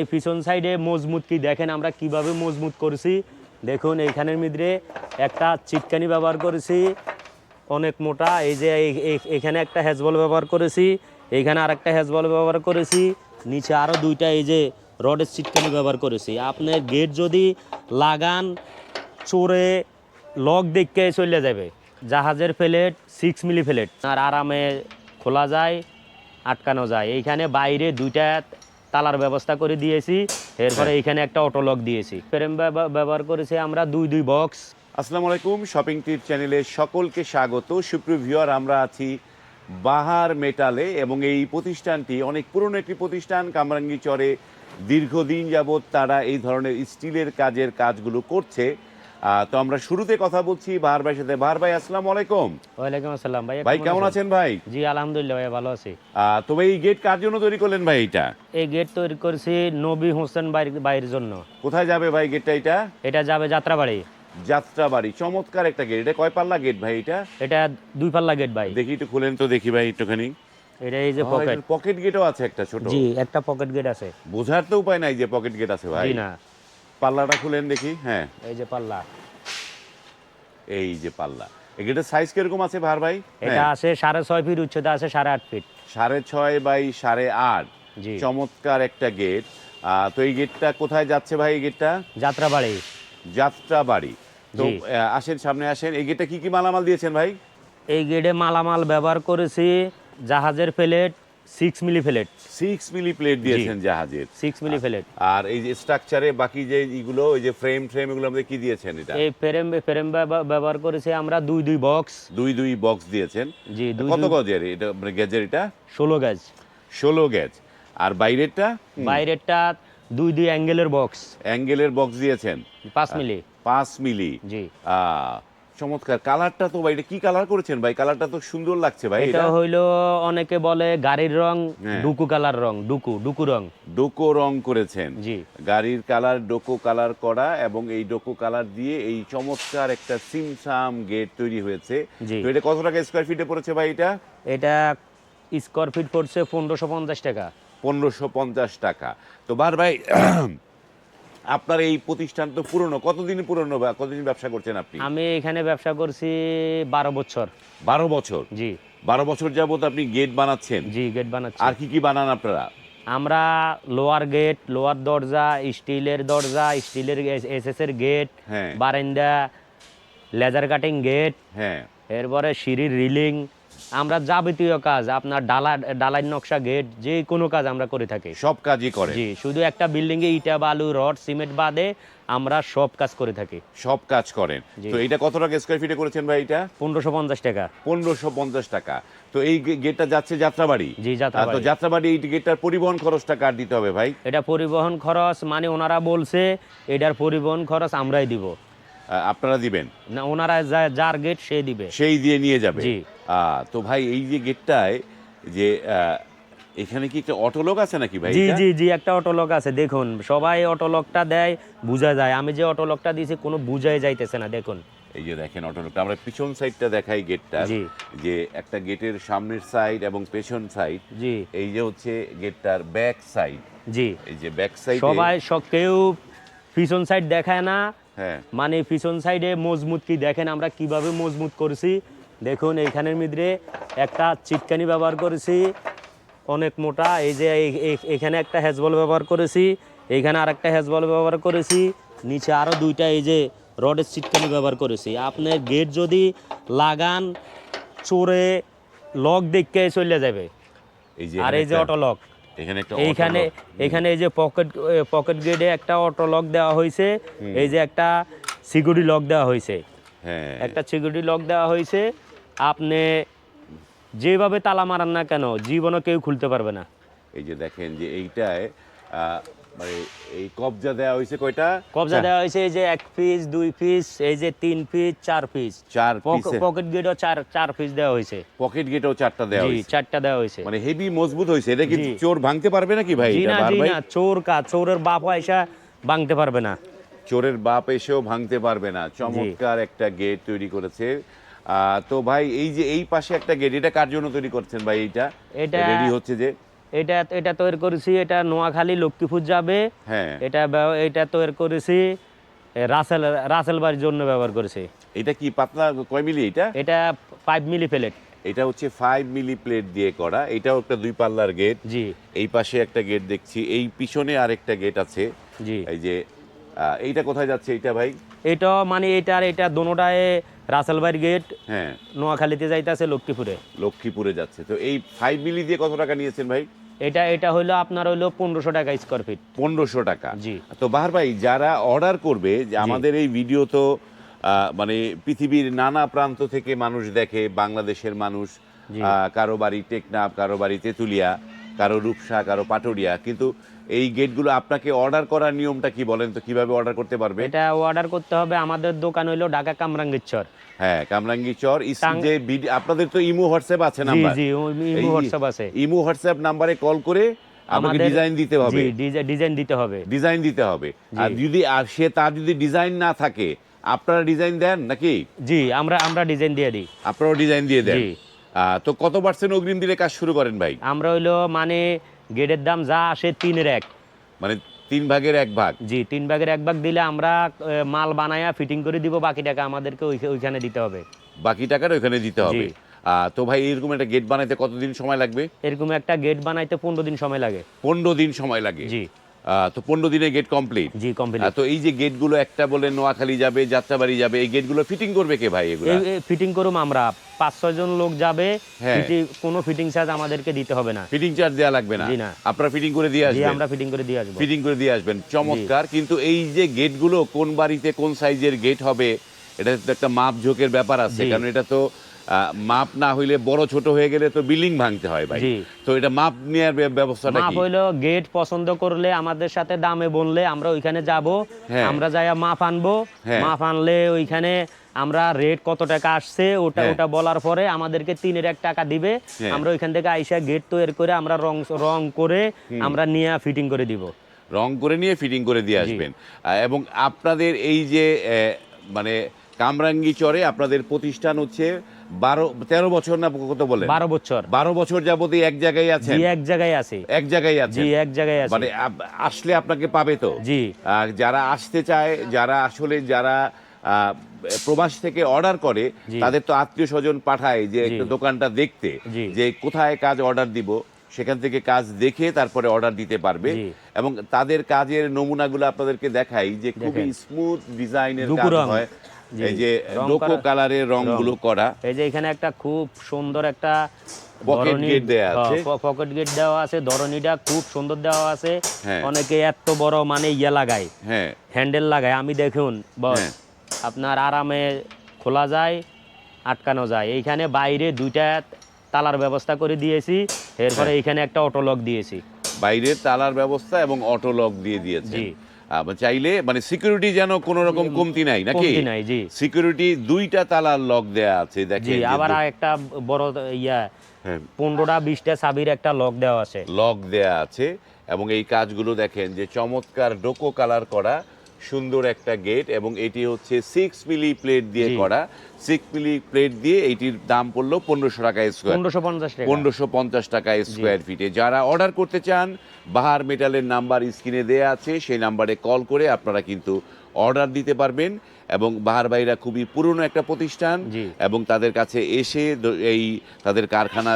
এই পিছন সাইডে মজবুত কি দেখেন আমরা কীভাবে মজবুত করেছি? দেখুন, এইখানের মধ্যে একটা চিটকানি ব্যবহার করেছি, অনেক মোটা, এই যে এখানে একটা হ্যাজবল ব্যবহার করেছি, এইখানে আর একটা হ্যাজবল ব্যবহার করেছি, নিচে আরও দুইটা এই যে রডের চিটকানি ব্যবহার করেছি। আপনার গেট যদি লাগান, চোরে লক দেখে চলে যাবে। জাহাজের প্লেট সিক্স মিলি প্লেট আর আরামে খোলা যায়, আটকানো যায়। এইখানে বাইরে দুইটা তালার ব্যবস্থা করে দিয়েছি। এরপরে এইখানে একটা অটো লক দিয়েছি। ফ্রেম ব্যবহার করেছি আমরা দুই দুই বক্স আসসালামু আলাইকুম শপিং টিপ চ্যানেলে সকলকে স্বাগত। সুপ্রিয় ভিউয়ার আমরা আছি বাহার মেটালে এবং এই প্রতিষ্ঠানটি অনেক পুরনো একটি প্রতিষ্ঠান কামরাঙ্গি চরে দীর্ঘদিন যাবৎ তারা এই ধরনের স্টিলের কাজের কাজগুলো করছে। তো আমরা শুরুতে কথা বলছি বাহার ভাইয়ের সাথে। বাহার ভাই আসসালামু আলাইকুম। ওয়ালাইকুম আসসালাম ভাই ভাই কেমন আছেন? ভাই? জি আলহামদুলিল্লাহ ভাই ভালো আছি। আহ, তবে এই গেট কার জন্য তৈরি করলেন ভাই এটা? এই গেট তৈরি করেছি নবী হোসেন বাইর- বাইরের জন্য। কোথায় যাবে ভাই গেটটা এটা? এটা যাবে যাত্রাবাড়ি। যাত্রাবাড়ি চমৎকার একটা গেট এটা কয় পাল্লা গেট ভাই এটা? এটা দুই পাল্লা গেট ভাই। দেখি একটু খুলেন তো দেখি ভাই একটুখানি। এটা এই যে পকেট পকেট গেটও আছে একটা ছোট। জি একটা পকেট গেট আছে। বোঝার তো উপায় নাই যে পকেট গেট আছে ভাই। না। পাল্লাটা খুলেন দেখি হ্যাঁ। এই যে পাল্লা। এই যে পাল্লা। গেটের সাইজ কীরকম আছে ভার ভাই? এটা হ্যাঁ, আছে সাড়ে ছয় ফিট উচ্চতা আছে সাড়ে আট ফিট সাড়ে ছয় বাই সাড়ে আট। জি। চমৎকার একটা গেট। তো এই গেটটা কোথায় যাচ্ছে ভাই এই গেটটা? যাত্রাবাড়ি। যাত্রা বাড়ি তো। আসেন সামনে আসেন। এই গেটটা কি কি মালামাল দিয়েছেন ভাই? এই গেটে মালামাল ব্যবহার করেছি জাহাজের plate six milli plate six milli plate দিয়েছেন জাহাজের। সিক্স মিলি প্লেট আর এই যে স্ট্রাকচারে বাকি যে এগুলো ওই যে ফ্রেম ফ্রেম এগুলো আমাদের কি দিয়েছেন এটা? এই ফ্রেম ফ্রেম ব্যবহার করেছি আমরা দুই দুই বক্স দুই দুই বক্স দিয়েছেন। জি কত গজের এটা মানে গেজের এটা? ষোলো গাছ ষোলো গেজ। আর বাইরেরটা? বাইরেরটা দুই দুই অ্যাঙ্গেলের বক্স অ্যাঙ্গেলের বক্স দিয়েছেন। পাঁচ মিলি। পাঁচ মিলি। জি। আহ, চমৎকার। কালারটা তো ভাই এটা কি কালার করেছেন ভাই? কালারটা তো সুন্দর লাগছে ভাই এটা হইল অনেকে বলে গাড়ির রং হ্যাঁ। ডুকু কালার রং ডুকু ডুকু রং। ডোকো রং করেছেন। জি। গাড়ির কালার ডোকো কালার করা এবং এই ডোকো কালার দিয়ে এই চমৎকার একটা সিমসাম গেট তৈরি হয়েছে। তো এটা কত টাকা স্কোয়ার ফিটে পড়েছে ভাই এটা? এটা স্কোয়ার ফিট পড়ছে পনেরোশো পঞ্চাশ টাকা। পনেরোশো পঞ্চাশ টাকা। তো বার ভাই আপনার এই প্রতিষ্ঠান তো পুরনো। কতদিন পুরনো বা কতদিন ব্যবসা করছেন আপনি? আমি এখানে ব্যবসা করছি বারো বছর। বারো বছর? জি। বারো বছর যাবত আপনি গেট বানাচ্ছেন? জি গেট বানাচ্ছি। আর কি কি বানান আপনারা? আমরা লোয়ার গেট লোয়ার দরজা স্টিলের দরজা স্টিলের এসএস এর গেট হ্যাঁ। বারান্দা লেজার কাটিং গেট হ্যাঁ। এরপরে সিঁড়ির রিলিং আমরা যাবতীয় কাজ আপনার ডালা ডালাই নকশা গেট যে কোনো কাজ আমরা করে থাকি। সব কাজই করে। জি শুধু একটা বিল্ডিং এ ইটা বালু রড সিমেন্ট বাদে আমরা সব কাজ করে থাকি। সব কাজ করেন। তো এটা কত টাকা স্কোয়ার ফিটে করেছেন ভাই এটা? পনেরোশো পঞ্চাশ টাকা। পনেরোশো পঞ্চাশ টাকা। তো এই গেটটা যাচ্ছে যাত্রাবাড়ি? জি, যাত্রাবাড়ি। তো যাত্রাবাড়ি এই গেটটার পরিবহন খরচটা কার দিতে হবে ভাই? এটা পরিবহন খরচ মানে ওনারা বলছে এটার পরিবহন খরচ আমরাই দিব। আপনারা দিবেন? না ওনারা যার গেট সে দিবে। সেই দিয়ে নিয়ে যাবে? তো ভাই এই যে গেটটায় যে এখানে কি একটা অটোলোক আছে নাকি ভাই জি জি জি একটা অটোলক আছে দেখুন। সবাই অটোলকটা দেয় বোঝা যায়। আমি যে অটোলকটা দিয়েছি কোনো বুঝাই যাইতেছে না দেখুন। এই যে দেখেন অটোলোকটা আমরা পিছন সাইডটা দেখাই গেটটা জি। যে একটা গেটের সামনের সাইড এবং পেছন সাইড জি। এই যে হচ্ছে গেটটার ব্যাক সাইড জি। এই যে ব্যাক সাইড সবাই সব কেউ পিছন সাইড দেখায় না মানে পিছন সাইডে মজবুত কি দেখেন আমরা কীভাবে মজবুত করছি? দেখুন এইখানের মধ্যে একটা চিটকানি ব্যবহার করেছি অনেক মোটা এই যে এখানে একটা হ্যাজবল ব্যবহার করেছি এইখানে আর একটা হ্যাজবল ব্যবহার করেছি নিচে আরও দুইটা এই যে রডের চিটকানি ব্যবহার করেছি। আপনার গেট যদি লাগান চোরে লক দেখতে চলে যাবে। এই যে আর এই যে অটো লক এখানে একটা এইখানে এখানে এই যে পকেট পকেট গেটে একটা অটো লক দেওয়া হয়েছে। এই যে একটা সিকিউরিটি লক দেওয়া হয়েছে। হ্যাঁ। একটা সিকিউরিটি লক দেওয়া হয়েছে। আপনি যেভাবে তালা মারান না কেন জীবনও কেউ খুলতে পারবে না। এই যে দেখেন যে এইটায় মানে এই কবজা দেওয়া হয়েছে কয়টা? কবজা দেওয়া হয়েছে এই যে এক পিস দুই পিস এই যে তিন পিস চার পিস চার পকেট গেটও চার চার পিস দেওয়া হয়েছে। পকেট গেটও চারটা দেওয়া হয়েছে। চারটা দেওয়া হয়েছে। মানে হেভি মজবুত হয়েছে। এটা কি চোর ভাঙতে পারবে নাকি ভাই? জি না জি চোর কা চোরের বাপ পয়সা ভাঙতে পারবে না। চোরের বাপ এসেও ভাঙতে পারবে না। চমৎকার একটা গেট তৈরি করেছে। তো ভাই এই যে এই পাশে একটা গেট এটা কার জন্য তৈরি করছেন ভাই এইটা? এটা- রেডি হচ্ছে যে এটা এটা তৈরি করেছি এটা নোয়াখালী লক্ষ্মীপুর যাবে। হ্যাঁ। এটা এটা তৈরি করেছি রাসেল রাসেল বাড়ির জন্য ব্যবহার করেছি। এটা কি পাতলা কয় মিলি এটা? এটা ফাইভ মিলি প্লেট এটা হচ্ছে ফাইভ মিলি প্লেট দিয়ে করা এটাও একটা দুই পাল্লার গেট জি। এই পাশে একটা গেট দেখছি এই পিছনে আরেকটা গেট আছে। জি। এই যে এইটা কোথায় যাচ্ছে এইটা ভাই? এটা মানে এটা আর এটা দোনোটায় রাসেল বাড়ির গেট হ্যাঁ। নোয়াখালীতে যাইতেছে লক্ষ্মীপুরে। লক্ষ্মীপুরে যাচ্ছে। তো এই ফাইভ মিলি দিয়ে কত টাকা নিয়েছেন ভাই? এটা এটা হলো আপনার হলো পনেরোশো টাকা স্কোয়ার ফিট পনেরোশো টাকা। জি। তো বাহার ভাই যারা অর্ডার করবে যে আমাদের এই ভিডিও তো আহ, মানে পৃথিবীর নানা প্রান্ত থেকে মানুষ দেখে বাংলাদেশের মানুষ আহ, কারও বাড়ি টেকনাফ কারও বাড়ি তেঁতুলিয়া কারও রূপসা কারও পাটুরিয়া। কিন্তু এই গেটগুলো আপনাকে অর্ডার করার নিয়মটা কি বলেন তো? কীভাবে অর্ডার করতে পারবে? এটা অর্ডার করতে হবে আমাদের দোকান হইল ঢাকা কামরাঙ্গীরচর। হ্যাঁ কামরাঙ্গি চর ইস- যে আপনাদের তো ইমো হোয়াটসঅ্যাপ আছে নাম্বার। জি এই হোয়াটসঅ্যাপ আছে। ইমো হোয়াটসঅ্যাপ নাম্বারে কল করে আমাদের- ডিজাইন দিতে হবে। জি ডিজাইন দিতে হবে। ডিজাইন দিতে হবে। আর যদি আর সে তার যদি ডিজাইন না থাকে আপনারা ডিজাইন দেন নাকি? জি আমরা আমরা ডিজাইন দিয়ে দিই। আপনারাও ডিজাইন দিয়ে দেন। তো কত পার্সেন্ট অগ্রিম দিলে কাজ শুরু করেন ভাই? আমরা হইল মানে গেটের দাম যা আসে তিনের এক। মানে তিন ভাগের এক ভাগ? জি তিন ভাগের এক ভাগ দিলে আমরা মাল বানায়া ফিটিং করে দিব বাকি টাকা আমাদেরকে ওইখানে দিতে হবে। বাকি টাকাটা ওইখানে দিতে হবে। তো ভাই এরকম একটা গেট বানাইতে কতদিন সময় লাগবে? এরকম একটা গেট বানাইতে পনেরো দিন সময় লাগে। পনেরো দিন সময় লাগে। জি। তো পনেরো দিনে গেট কমপ্লিট জি কমপ্লিট তো এই যে গেটগুলো একটা বলে নোয়াখালী যাবে যাত্রাবাড়ি যাবে এই গেটগুলো ফিটিং করবে কে ভাই এগুলো? ফিটিং করুম আমরা। পাঁচ ছয় জন লোক যাবে হ্যাঁ। কোনো ফিটিং চার্জ আমাদেরকে দিতে হবে না। ফিটিং চার্জ দেওয়া লাগবে না। আপনারা ফিটিং করে দিয়ে আসবেন? আমরা ফিটিং করে দিয়ে আসব। ফিটিং করে দিয়ে আসবেন চমৎকার। কিন্তু এই যে গেটগুলো কোন বাড়িতে কোন সাইজের গেট হবে এটা তো একটা মাপ ঝোঁকের ব্যাপার আছে কারণ এটা তো মাপ না হইলে বড় ছোট হয়ে গেলে তো বিল্ডিং ভাঙতে হয় ভাই। তো এটা মাপ নেওয়ার ব্য- ব্যবস্থাটা মাপ হইল গেট পছন্দ করলে আমাদের সাথে দামে বললে আমরা ওইখানে যাব হ্যাঁ। আমরা যাইয়া মাপ আনব। হ্যাঁ। মাপ আনলে ওইখানে আমরা রেট কত টাকা আসছে ওটা হ্যাঁ। ওটা বলার পরে আমাদেরকে তিনের এক টাকা দিবে। আমরা ওইখান থেকে আইসা গেট তৈরি করে আমরা রং রং করে আমরা নিয়ে ফিটিং করে দিব। রং করে নিয়ে ফিটিং করে দিয়ে আসবেন। এবং আপনাদের এই যে মানে কামরাঙ্গি চরে আপনাদের প্রতিষ্ঠান হচ্ছে বারো তেরো বছর না কত বলেন? বারো বছর। বারো বছর যাবত এক জায়গায় আছেন? জি এক জায়গায় আছে। এক জায়গায় আছেন? জি এক জায়গায় আছে। মানে আসলে আপনাকে পাবে তো? জি। যারা আসতে চায় যারা আসলে যারা প্রবাস থেকে অর্ডার করে তাদের তো আত্মীয় স্বজন পাঠায় যে দোকানটা দেখতে যে কোথায় কাজ অর্ডার দিব সেখান থেকে কাজ দেখে তারপরে অর্ডার দিতে পারবে। এবং তাদের কাজের নমুনাগুলো আপনাদেরকে দেখাই যে খুবই। স্মুথ ডিজাইনের কাজ হয়। এই যে ডোকো কালারের রংগুলো করা এই যে এখানে একটা খুব সুন্দর একটা আছে। হ্যাঁ, পকেট গেট দেওয়া আছে ধরনীটা খুব সুন্দর দেওয়া আছে হ্যাঁ। অনেকে এত বড় মানে ইয়ে লাগায় হ্যাঁ হ্যান্ডেল লাগায় আমি দেখুন বস হ্যাঁ। আপনার আরামে খোলা যায় আটকানো যায় এইখানে বাইরে দুইটা তালার ব্যবস্থা করে দিয়েছি এরপরে। এইখানে একটা অটো লক দিয়েছি বাইরে তালার ব্যবস্থা এবং অটো লক দিয়ে দিয়েছে। চাইলে মানে সিকিউরিটি যেন কোনো রকম কমতি নাই নাকি? নাই জি। সিকিউরিটি দুইটা তালার লক দেয়া আছে দেখেন আবার একটা বড় ইয়া হ্যাঁ, পনেরোটা বিশটা সাবির একটা লক দেওয়া আছে। লক দেয়া আছে এবং এই কাজগুলো দেখেন যে চমৎকার ডোকো কালার করা সুন্দর একটা গেট এবং এটি হচ্ছে সিক্স মিলি প্লেট দিয়ে। করা। সিক্স মিলি প্লেট দিয়ে এটির দাম পড়ল পনেরোশো টাকা স্কোয়ার পনেরোশো পঞ্চাশ টাকা। পনেরোশো পঞ্চাশ টাকা স্কোয়ার ফিটে যারা অর্ডার করতে চান বাহার মেটালের নাম্বার স্ক্রিনে দেয়া আছে সেই নাম্বারে কল করে আপনারা কিন্তু অর্ডার দিতে পারবেন এবং বাহার ভাইরা খুবই পুরনো একটা প্রতিষ্ঠান এবং তাদের কাছে এসে এই তাদের কারখানা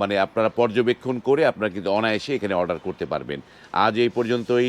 মানে আপনারা পর্যবেক্ষণ করে আপনারা কিন্তু অনায়াসে এখানে অর্ডার করতে পারবেন। আজ এই পর্যন্তই।